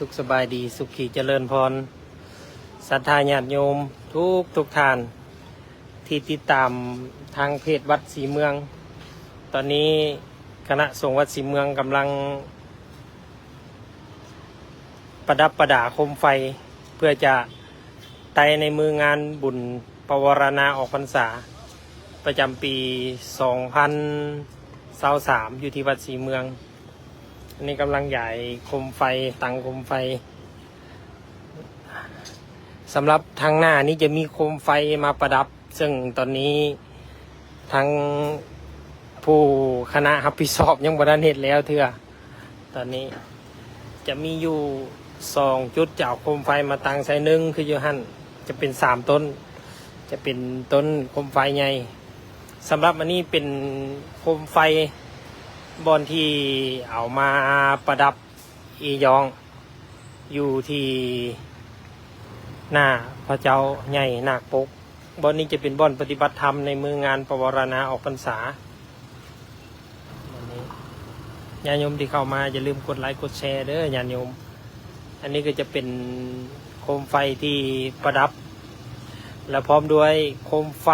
สุขสบายดีสุขีเจริญพรศรัทธาญาติโยมทุกทุกท่าน ที่ติดตามทางเพจวัดศรีเมือง ตอนนี้คณะสงฆ์วัดศรีเมืองกำลัง ประดับประดาโคมไฟ เพื่อจะไตในมืองานบุญปวารณาออกพรรษา ประจำปี 2023 อยู่ที่วัดศรีเมือง อันนี้กำลังใหญ่โคมไฟตังโคมไฟสำหรับทางหน้านี้จะมีโคมไฟมาประดับ ซึ่งตอนนี้ทางผู้คณะรับผิดชอบยังบรเฮ็ดแล้วเถื่อตอนนี้จะมีอยู่สองจุดจะเอาโคมไฟมาตั้งใส่หนึ่งคือยู่หันจะเป็นสามต้น จะเป็นต้นโคมไฟใหญ่สำหรับอันนี้เป็นโคมไฟ บอนที่เอามาประดับอียอง อยู่ที่หน้าพระเจ้าใหญ่นาคปกบอนนี้จะเป็นบอนปฏิบัติธรรมในมืองานประวรณาออกพรรษาญาโยมที่เข้ามาอย่าลืมกดไลค์กดแชร์เด้อญาโยม อันนี้ก็จะเป็นโคมไฟที่ประดับ และพร้อมด้วยโคมไฟ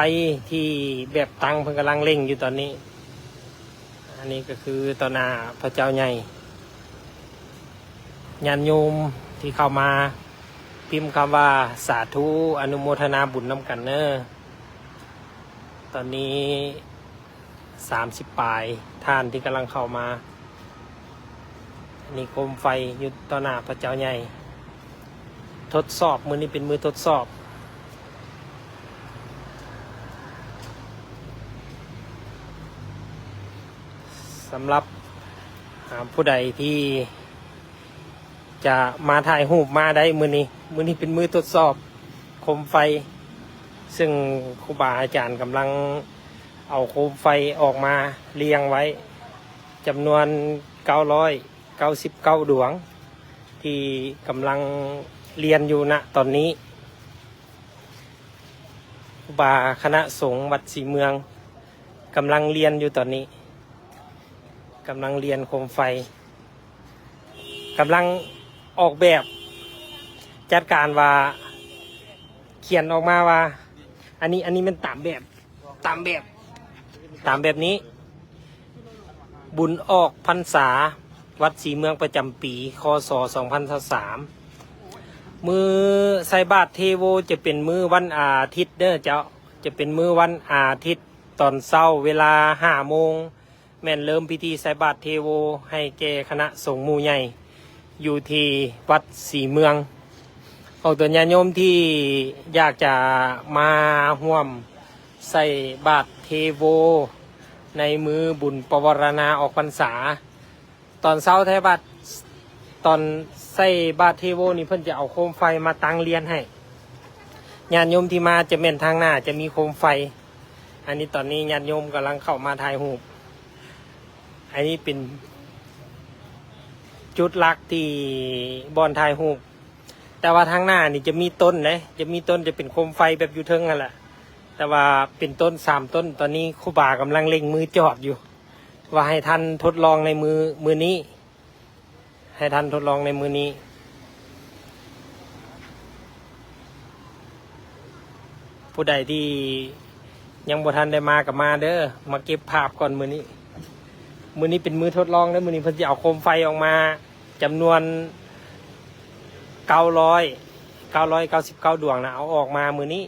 ที่แบบตังเพิ่งกำลังเล่งอยู่ตอนนี้ อันนี้ก็คือต่อหน้าพระเจ้าใหญ่ญาณโยมที่เข้ามาพิมพ์คำว่าสาธุอนุโมทนาบุญน้ำกันเนอตอนนี้สามสิบปลายท่านที่กำลังเข้ามาอันนี้โคมไฟอยุดต่อหน้าพระเจ้าใหญ่ ทดสอบมือนี้เป็นมือทดสอบ สำหรับผู้ใดที่ จะมาถ่ายรูปมาได้มือนี้ มือนี้เป็นมือทดสอบโคมไฟ ซึ่งครูบาอาจารย์กำลังเอาโคมไฟออกมาเรียงไว้จำนวน 999 ดวง ที่กำลังเรียนอยู่ณตอนนี้ครูบาคณะสงฆ์วัดศรีเมืองกำลังเรียนอยู่ตอนนี้ กำลังเรียนโคมไฟกำลังออกแบบ จัดการว่า เขียนออกมาว่า อันนี้อันนี้มันตามแบบตามแบบ ตามแบบนี้ บุญออกพรรษา วัดศรีเมืองประจำปีคศ2023มือใส่บาตรเทโวจะเป็นมือวันอาทิตย์เด้อเจ้าจะเป็นมือวันอาทิตย์ตอนเช้าเวลาห้าโมง แม่นเริ่มพิธีใส่บาตรเทโว ให้แก่คณะสงฆ์หมู่ใหญ่ อยู่ที่วัดศรีเมืองออกตัวญาติโยมที่อยากจะมาห่วมใส่บาตรเทโว ในมือบุญปวารณาออกพรรษา ตอนเช้าไทยบัตรตอนใส่บาตรเทโวนี่เพิ่นจะเอาโคมไฟมาตั้งเรียนให้ญาติโยมที่มาจะเม่นทางหน้าจะมีโคมไฟ อันนี้ตอนนี้ญาติโยมกำลังเข้ามาถ่ายรูป อันนี้เป็น จุดหลักที่บอนถ่ายรูปแต่ว่าทางหน้านี่จะมีต้นนะจะมีต้นจะเป็นโคมไฟแบบอยู่เทิงนั่นแหละแต่ว่าเป็นต้นสามต้น ตอนนี้ครูบากำลังเล็งมือจอดอยู่ ว่าให้ท่านทดลองในมือมือนี้ ให้ท่านทดลองในมือนี้ผู้ใดที่ยังบ่ทันได้มากับมาเด้อมาเก็บภาพก่อนมือนี้ มือนี้เป็นมือทดลองแล้วมือนี้เพิ่นจะเอาโคมไฟออกมาจำนวนเก้าร้อยเก้าร้อยเก้าสิบเก้าดวงนะเอาออกมามือนี้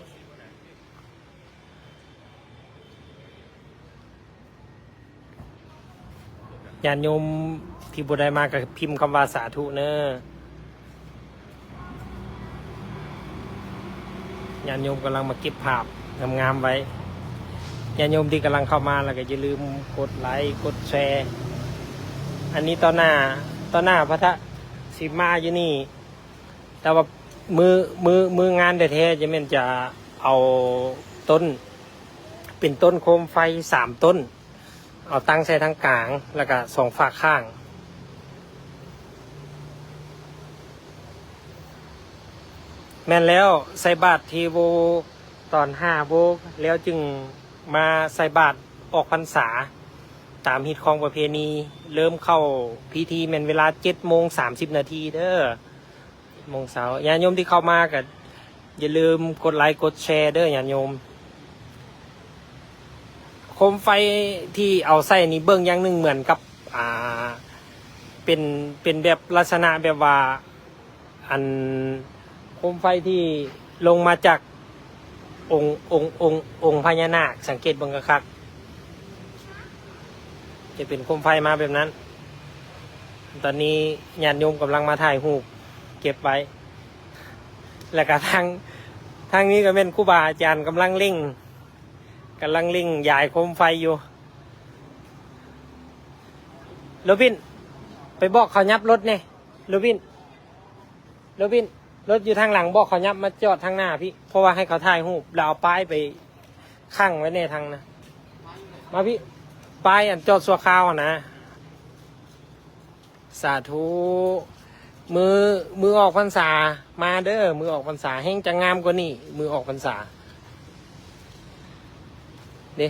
ญาติโยมที่บุได้มากับพิมพ์คำว่าสาธุเนอะญาติโยมกำลังมาเก็บภาพงามๆไว้ ญาติโยมที่กำลังเข้ามาแล้วก็อย่าลืมกดไลค์กดแชร์ อันนี้ต่อหน้าต่อหน้าพระทะสิมาอยู่นี่ แต่ว่ามือมือมืองานแท้ๆจะเป็นจะเอาต้น เป็นต้นโคมไฟสามต้น เอาตั้งใส่ทางกลางแล้วก็สองฝากข้างแม่นแล้วใส่บาตรเทโวตอนห้าโบแล้วจึง มาใส่บาตรออกพรรษา ตามฮิตของประเพณี เริ่มเข้าพิธีแม่นเวลาเจ็ดโมงสามสิบนาทีเด้อโมงเช้าญาติโยมที่เข้ามาก็อย่าลืมกดไลค์กดแชร์เด้อญาติโยมโคมไฟที่เอาใส่นี่เบิ้งอย่างหนึ่งเหมือนกับอ่าเป็นเป็นแบบลักษณะแบบว่าอันโคมไฟที่ลงมาจาก องค์องค์องค์องค์พญานาคสังเกตบังกะคัก จะเป็นโคมไฟมาแบบนั้น ตอนนี้ญาติโยมกำลังมาถ่ายรูปเก็บไว้ แล้วก็ทางทางนี้ก็เป็นครูบาอาจารย์กำลังเร่งกำลังเร่งยายโคมไฟอยู่โรบิน ไปบอกเขายับรถเนี่ยโรบินโรบิน รถอยู่ทางหลังบอกเขายับมาจอดทางหน้าพี่ เพราะว่าให้เขาถ่ายรูปแล้วเอาป้ายไปข้างไว้ในทางนะ มาพี่ ป้ายอันจอดสัวข้าวนะ สาธุ มือมือออกพรรษา มาเด้อ มือออกพรรษาแห้งจะงามกว่านี่ มือออกพรรษาเด้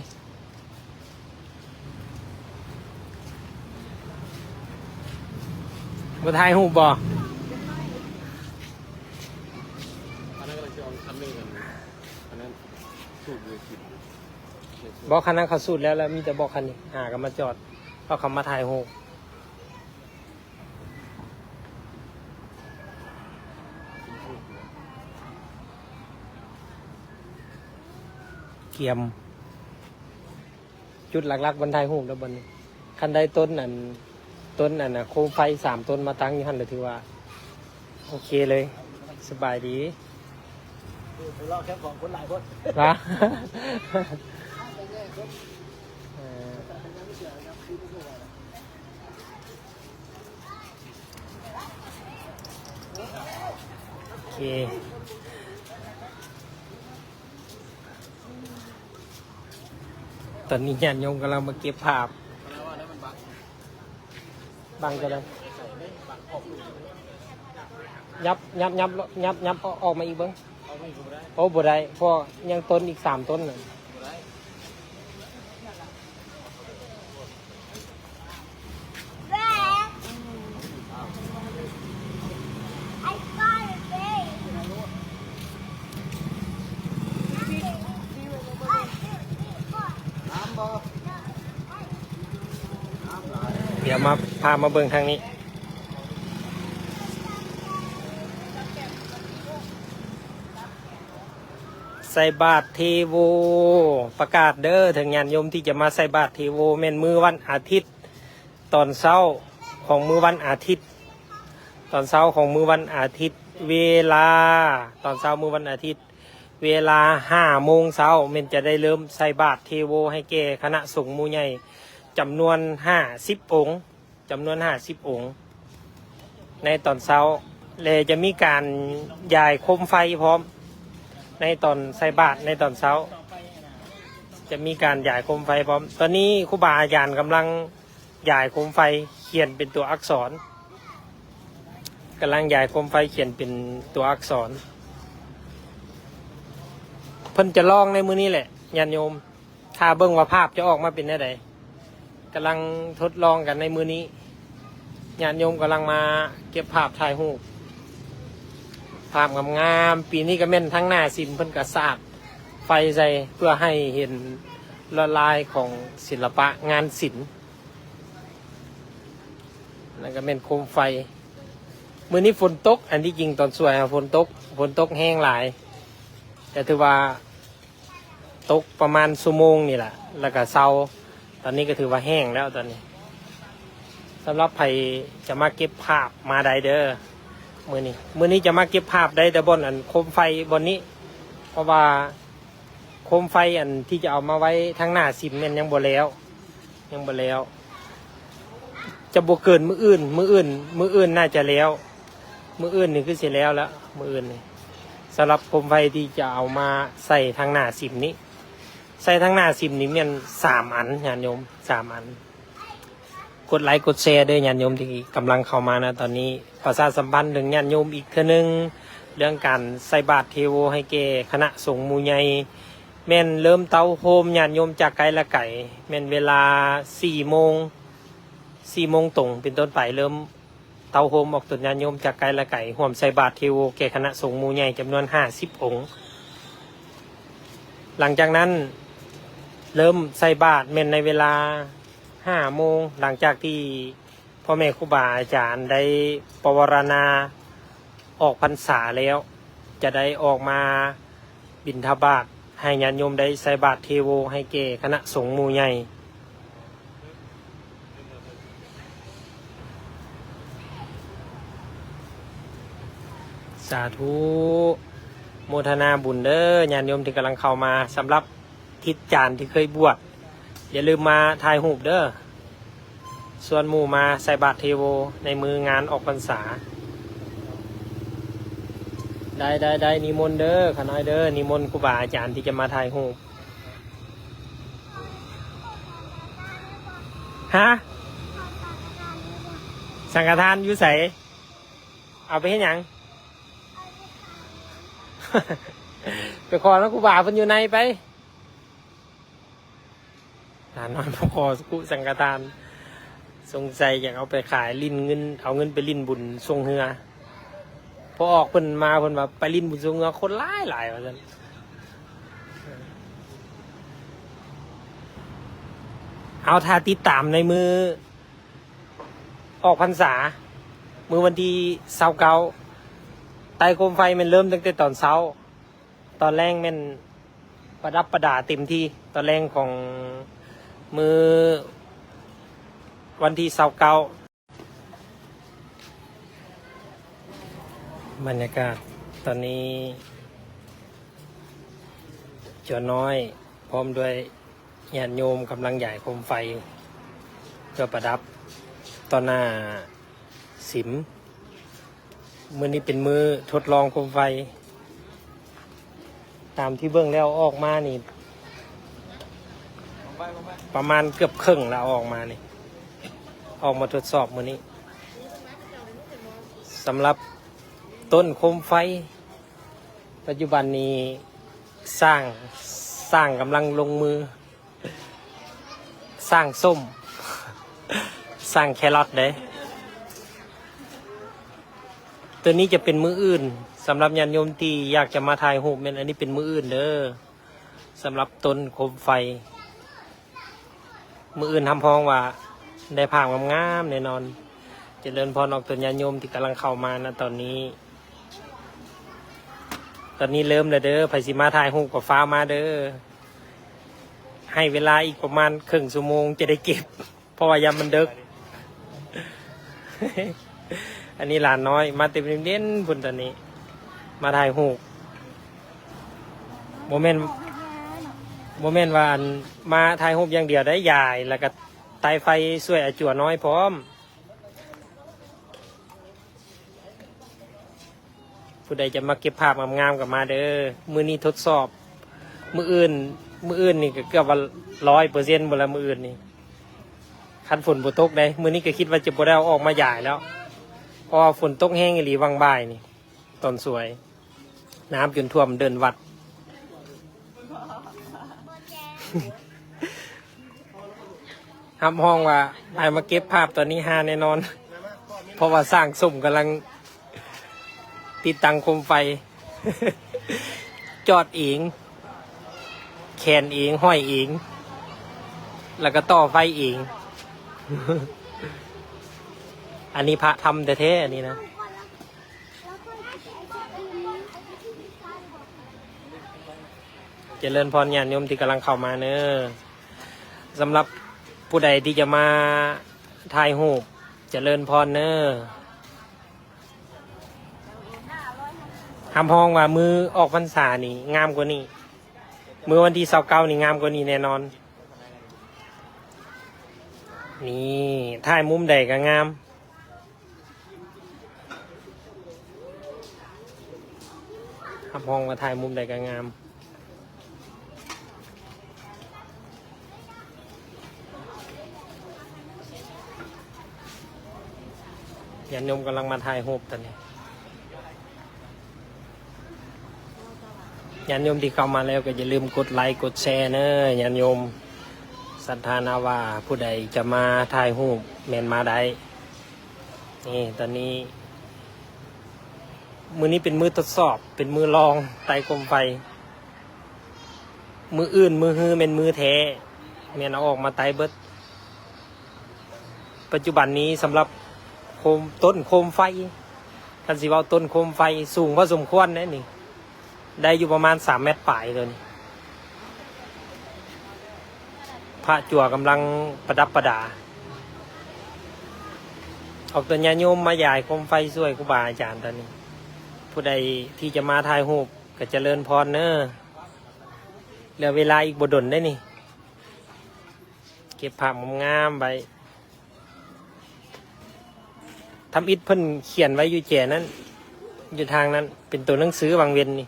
มาถ่ายรูปบ่ อันนั้นก็จะเอาคันหนึงกันอันนั้นสูบเลยกิน บอกคันนั้นเขาสุดแล้วแล้วมีแต่บอกคันนี้หากันมาจอดเอาคำมาถ่ายรูปเกียม จุดหลักๆบนไทยหูแล้วบนนี้คันได้ต้นอันต้นอันนะโคมไฟสามต้นมาตั้งอยู่หันเลยถือว่า โอเคเลย สบายดีเราแค่ของคนหลายคนวะ เอ่อโอเคตอนนี้ญาติโยมกำลังมาเก็บภาพแล้วว่านั้นมันบักบังจะได้ยับยับยับยับยับออกมาอีกเบ้างเอาไม่ถูกได้โอ้บ่ได้เพราะยังต้นอีกสามต้นน่ะถูกได้ น้ำบ่ เดี๋ยวมา พามาเบิ่งทางนี้ ใส่บาตรเทโว ประกาศเด้อถึงญาติโยมที่จะมาใส่บาตรเทโวแม่นมือวันอาทิตย์ ตอนเช้าของมือวันอาทิตย์ ตอนเช้าของมือวันอาทิตย์ เวลา ตอนเช้ามือวันอาทิตย์ เวลาห้าโมงเช้าเมนจะได้เริ่มใส่บาตรเทโวให้แก่คณะสงฆ์มูใหญ่จำนวนห้าสิบองค์ จำนวนห้าสิบองค์ ในตอนเช้าเลยจะมีการยายโคมไฟพร้อม ในตอนใส่บาตรในตอนเช้า จะมีการยายโคมไฟพร้อม ตอนนี้ครูบาอาจารย์กำลังยายโคมไฟเขียนเป็นตัวอักษรกำลังยายโคมไฟเขียนเป็นตัวอักษร เพิ่นจะลองในมือนี้แหละญาติโยม ถ้าเบิ่งว่าภาพจะออกมาเป็นได้ใด กำลังทดลองกันในมือนี้ญาติโยมกำลังมาเก็บภาพถ่ายรูปภาพงามๆปีนี้ก็แม่นทั้งหน้าสินเพิ่นกระสาดไฟใส่เพื่อให้เห็นละลายของศิลปะงานศิลป์แล้วก็แม่นโคมไฟ มือนี้ฝนตก อันที่จริงตอนสวยอะฝนตกฝนตกแห้งหลาย แต่ถือว่าตกประมาณชั่วโมงนี่แหละ แล้วก็เศร้า ตอนนี้ก็ถือว่าแห้งแล้วตอนนี้สำหรับใครจะมาเก็บภาพมาได้เด้อมือนี้มือนี้จะมาเก็บภาพได้แต่บนอันโคมไฟบนนี้ เพราะว่าโคมไฟอันที่จะเอามาไว้ทั้งหน้าสิมเนี่ยังบ่แล้ว ยังบ่แล้ว จะบวเกินมืออื่น มืออื่น มืออื่นน่าจะแล้ว มืออื่นนี่คือเสร็จแล้วแล้วมืออื่นนี่สำหรับโคมไฟที่จะเอามาใส่ทางหน้าสิมนี้ ใส่ทางหน้าสิมนี้มันสามอันญาติโยมสามอัน กดไลค์กดแชร์ด้วยญาติโยมที่กำลังเข้ามานะ ตอนนี้ประชาสัมพันธ์ถึงญาติโยมอีกเทื่อนึง เรื่องการใส่บาตรเทโวให้แก่คณะสงฆ์มู่ใหญ่แม่นเริ่มเตาโฮมญาติโยมจากไกลละไก่แม่นเวลาสี่โมงสี่โมงตรงเป็นต้นไปเริ่มเตาโฮมออกตุนญาณโยมจากไกลละไก่ห่วมใส่บาตรเทโวแก่คณะสงฆ์มู่ใหญ่จำนวนห้าสิบองค์ หลังจากนั้น เริ่มใส่บาตรเม่นในเวลาห้าโมงหลังจากที่พ่อแม่ครูบาอาจารย์ได้ปวารณาออกพรรษาแล้ว จะได้ออกมาบิณฑบาตให้ญาณโยมได้ใส่บาตรเทโวให้แก่คณะสงฆ์มูใหญ่สาธุโมทนาบุญเด้อญาณโยมที่กำลังเข้ามาสำหรับ ทิศจานที่เคยบวชอย่าลืมมาถ่ายรูปเด้อส่วนหมู่มาใส่บาตรเทโวในมืองานออกพรรษา ได้ได้ได้นิมนต์เด้อขน้อยเด้อนิมนต์ครูบาอาจารย์ที่จะมาถ่ายรูปฮะสังฆทานอยู่ใสเอาไปให้ยังไปขอแล้วกูบาเพิ่นอยู่ในไป หลานน้อยมาขอกุสังฆทาน สงสัยอยากเอาไปขายลิ้นเงิน เอาเงินไปลิ้นบุญทรงเฮือพอออกเพิ่นมาเพิ่นว่าไปลิ้นบุญทรงเฮือคนหลายหลายว่าซั่นเอาถ้าติดตามในมือ ออกพรรษา มือวันที่เสาเกาไตโคมไฟมันเริ่มตั้งแต่ตอนเช้า ตอนแรกมันประดับประดาเต็มที่ตอนแรกของ มือ วันที่เสาเก้าบรรยากาศตอนนี้จอน้อย พร้อมด้วยญาติโยมกำลังใหญ่โคมไฟเพื่อประดับตอนหน้าสิมมือนี้เป็นมือทดลองโคมไฟ ตามที่เบื้องแล้วออกมานี่ ประมาณเกือบครึ่งแล้วออกมานี่ ออกมาทดสอบมือนี้สำหรับต้นโคมไฟ ปัจจุบันนี้สร้างสร้างกำลังลงมือ สร้างส้ม สร้างแครอทเด้ตัวนี้จะเป็นมืออื่นสำหรับญาณโยมที่อยากจะมาถ่ายรูปแม่นอันนี้เป็นมืออื่นเด้อสำหรับต้นโคมไฟ มืออื่นทำพองว่า ได้ผ่างงามๆแน่นอนจเจริญพรออกตัวญาโยมที่กำลังเข้ามานะตอนนี้ ตอนนี้เริ่มแล้วเด้อไผสิมาถ่ายรูกับฟ้ามาเด้อให้เวลาอีกประมาณครึ่งชั่วโมงจะได้เก็บ เพราะว่ายามมันเดึก อันนี้หลานน้อย มาเต็มเด่นๆพุ่นตอนนี้ มาถ่ายหูโมเมนต์ โมเมนต์ว่าอันมาถ่ายรูปอย่างเดียวได้ยายแล้วก็ไตไฟสวยอาจัวน้อยพร้อม ผู้ใดจะมาเก็บภาพงามๆกับมาเด้อมือนี้ทดสอบ มืออื่น มืออื่นนี่ก็เกือบว่าร้อยเปอร์เซ็นต์หมดแล้วมืออื่นนี่คันฝนบ่ตกได้มือนี้ก็คิดว่าจะบ่ได้เอาออกมาใหญ่แล้วเพราะว่าฝนตกแห้งอีหลีวังบ่ายนี่ต้นสวย น้ำจนท่วมเดินวัด ห้ามห้องว่าไอ้มาเก็บภาพตอนนี้ฮาแน่นอน เพราะว่าสร้างสุ่มกำลัง ติดตั้งโคมไฟ จอดเองแขนเองห้อยเองแล้วก็ต่อไฟเอง อันนี้พระทำแต่เท่อันนี้นะ เจริญพรญาณโยมที่กำลังเข้ามาเนอะสำหรับผู้ใดที่จะมาถ่ายรูปเจริญพรเนอะคำพองว่ามือออกพรรษานี่ งามกว่านี้ มือวันที่เสาเก้านี่งามกว่านี้แน่นอน นี่ถ่ายมุมใดก็งามคำพองว่าถ่ายมุมใดก็งาม ยันยมกำลังมาถ่ายรูปตอนนี้ยันยมที่เข้ามาแล้วก็อย่าลืมกดไลค์กดแชร์เนอะยันยมศรัทธานาว่าผู้ใดจะมาถ่ายรูปแมนมาได้นี่ตอนนี้ มือนี้เป็นมือทดสอบ เป็นมือลองไต่โคมไฟ มืออื่นมือฮือเป็นมือแท้เมียนเอาออกมาไต่เบิดปัจจุบันนี้สำหรับ คมต้นโคมไฟกันสิเว่าต้นโคมไฟสูงพอสมควรนะนี่ ได้อยู่ประมาณสามเมตรปลายเลยนี่พระจั่วกำลังประดับประดา ออกตัวญาโยมมาใหญ่โคมไฟสวยครูบาอาจารย์ตอนนี้ ผู้ใดที่จะมาถ่ายรูปก็เจริญพรเนอะเหลือเวลาอีกบดนได้นี่ เก็บภาพงามไป ทำอิฐเพิ่นเขียนไว้อยู่แจนั้น อยู่ทางนั้น เป็นตัวหนังสือบางเวียนนี่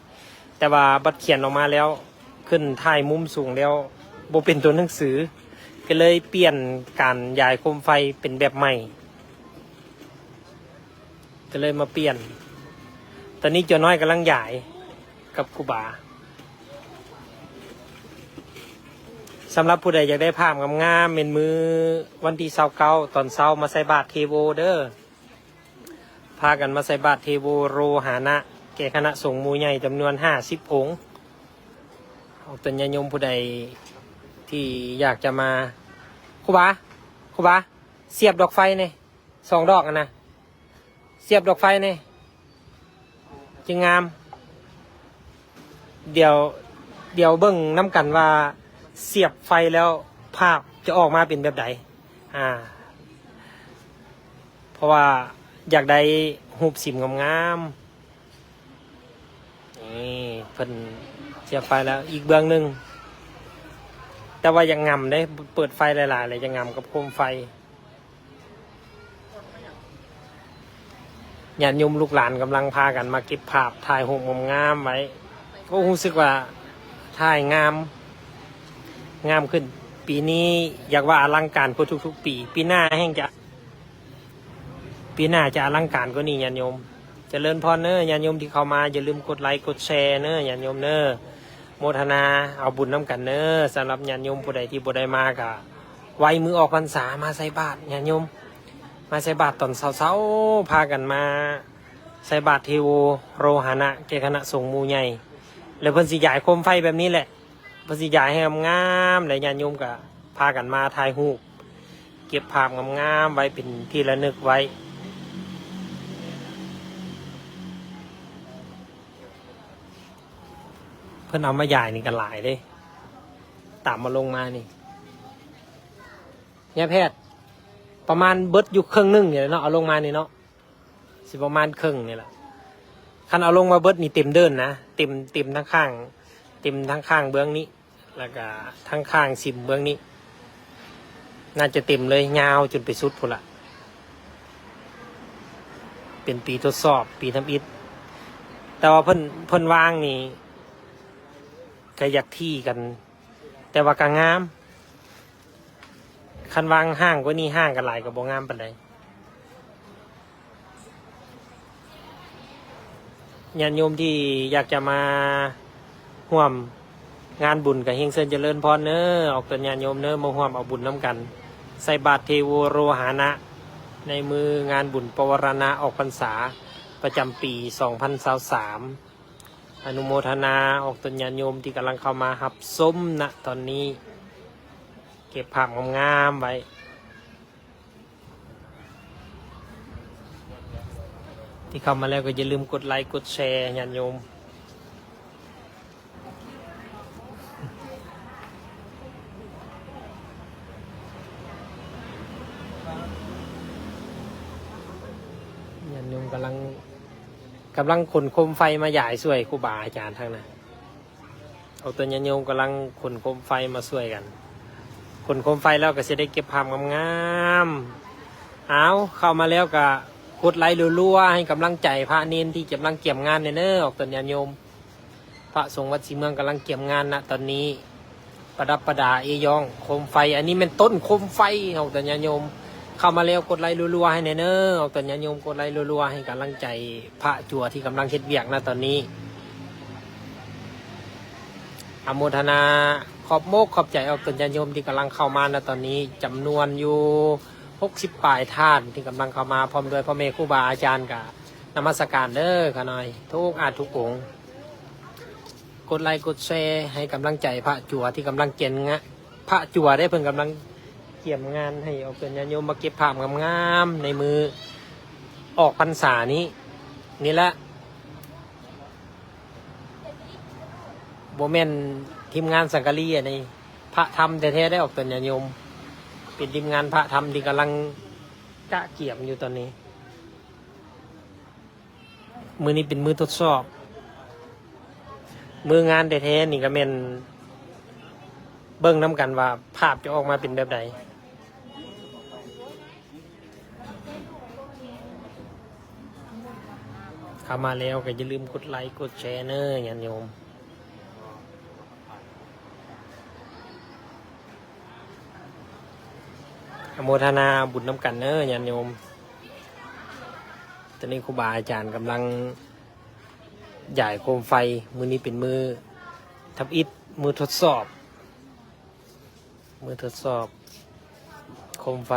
แต่ว่าบัดเขียนออกมาแล้ว ขึ้นถ่ายมุมสูงแล้วโบเป็นตัวหนังสือ ก็เลยเปลี่ยนการย้ายโคมไฟเป็นแบบใหม่ ก็เลยมาเปลี่ยน ตอนนี้เจ้าน้อยกำลังใหญ่กับครูบาสำหรับผู้ใดอยากได้ภาพงามๆเป็นมือวันที่เสาเก้าตอนเช้ามาใส่บาตรเทโวเด้อ พากันมาใส่บาตรเทโวโรหานะ แก่คณะสงฆ์มูใหญ่จำนวนห้าสิบองค์เอาเป็นญาโยมผู้ใดที่อยากจะมาครูบาครูบาเสียบดอกไฟเนี่ยสองดอกนะเสียบดอกไฟเนี่ยจึงงาม เดี๋ยวเดี๋ยวเบิ่งน้ำกันว่าเสียบไฟแล้วภาพจะออกมาเป็นแบบใดอ่า เพราะว่า อยากได้หูปสิมงามๆนี่เพิ่นเสียบไฟแล้วอีกเบื้องหนึ่งแต่ว่ายังงำได้เปิดไฟหลายๆเลยยังงำกับโคมไฟญาติโยมลูกหลานกำลังพากันมาเก็บภาพถ่ายหงงามไว้ก็รู้สึกว่าถ่ายงาม งามขึ้น ปีนี้อยากว่าอลังการกว่าทุก ๆ ปี ปีหน้าแห่งจะ ปีหน้าจะอลังการกว่านี้ญาติโยมเจริญพรเนอะญาติโยมที่เข้ามาอย่าลืมกดไลค์กดแชร์เนอะญาติโยมเนอะโมทนาเอาบุญน้ำกันเนอะสำหรับญาติโยมผู้ใดที่บ่ได้มากะไว้มือออกพรรษามาใส่บาตรญาติโยม มาใส่บาตรตอนเช้าๆพากันมาใส่บาตรเทโวโรหานะเกคณะสงฆ์มูใหญ่แล้วเพิ่นสิยายโคมไฟแบบนี้แหละเพิ่นสิยายให้งามๆแล้วญาติโยมก็พากันมาถ่ายรูปเก็บภาพงามๆไว้เป็นที่ระลึกไว้ พิ่นเอามาย่ายนี่กันหลายเลยตามมาลงมานี่เนี่ยแพทย์ประมาณเบิดอยู่ครึ่งหนึงเนี่ยเนาะเอาลงมานี่เนาะสิประมาณครึ่งนี่แหละคันเอาลงมาเบิดนี่เต็มเดินนะเต็มเต็มทั้งข้าง เต็มทั้งข้างเบื้องนี้ แล้วก็ทั้งข้างสิมเบื้องนี้ น่าจะเต็มเลยยาวจนไปสุดพุ่นละเป็นปีทดสอบปีทำอิฐแต่ว่าเพิ่นเพิ่นวางนี่ ก็อยากที่กัน แต่ว่าก็งาม คันวางห้างก็นี่ห้างกันหลายกับโบงามปันใดญาติโยมที่อยากจะมาห่วมงานบุญกับเฮงเซินเจริญพรเนอออกตัวญาติโยมเนอมาห่วมเอาบุญน้ำกัน ใส่บาตรเทโวโรหานะ ในมืองานบุญปวารณาออกพรรษาประจำปี 2023 อนุโมทนาออกตนญาโยมที่กำลังเข้ามาหับส้มนะตอนนี้ เก็บผักงามๆไว้ที่เข้ามาแล้วก็อย่าลืมกดไลค์กดแชร์ญาติโยม ญาติโยมกำลัง กำลังขนโคมไฟมาใหญ่สวยครูบาอาจารย์ทั้งนั้นเอาตัวญาติโยมกำลังขนโคมไฟมาสวยกัน ขนโคมไฟแล้วก็จะได้เก็บภาพงามๆเอาเข้ามาแล้วก็กดไลค์รัวๆให้กำลังใจพระเนนที่กำลังเกี่ยมงานเนเนอออกตนญาติโยม พระสงฆ์วัดศรีเมืองกำลังเกี่ยมงานนะตอนนี้ประดับประดาเอยองโคมไฟ อันนี้เป็นต้นโคมไฟออกตนญาติโยม เข้ามาแล้วกดไลค์รัวๆให้เนเนอร์ออกตนญาติโยมกดไลค์รัวๆให้กำลังใจพระจัวที่กำลังเฮ็ดเวียกนะตอนนี้อนุโมทนาขอบโมกขอบใจออกตนญาติโยมที่กำลังเข้ามานะตอนนี้จำนวนอยู่60ปลายท่านที่กำลังเข้ามาพร้อมด้วยพ่อแม่ครูบาอาจารย์กับนมัสการเด้อขาน้อย ทุกอาทุกองกดไลค์กดแชร์ให้กำลังใจพระจัวที่กำลังเกียนงะพระจัวได้เพิ่นกำลัง กียมงานให้เอาเป็นญาโยมมาเก็บภาพงามๆในมือออกพรรษานี้ นี่ละโบแมนทีมงานสังกะรีในพระธรรมแท้ๆได้ออกเป็นญาโยม เป็นทีมงานพระธรรมที่กำลังกะเกี่ยมอยู่ตอนนี้ มือนี้เป็นมือทดสอบ มืองานแท้ๆนี่ก็เป็นเบิ้งน้ำกันว่าภาพจะออกมาเป็นแบบใด เข้ามาแล้วก็อย่าลืมกดไลค์กดแชร์เนอะญาติโยมอโมทนาบุญน้ำกันเนอะญาติโยม ตอนนี้ครูบาอาจารย์กำลังใหญ่โคมไฟ มือนี้เป็นมือทับอิฐมือทดสอบ มือทดสอบ โคมไฟ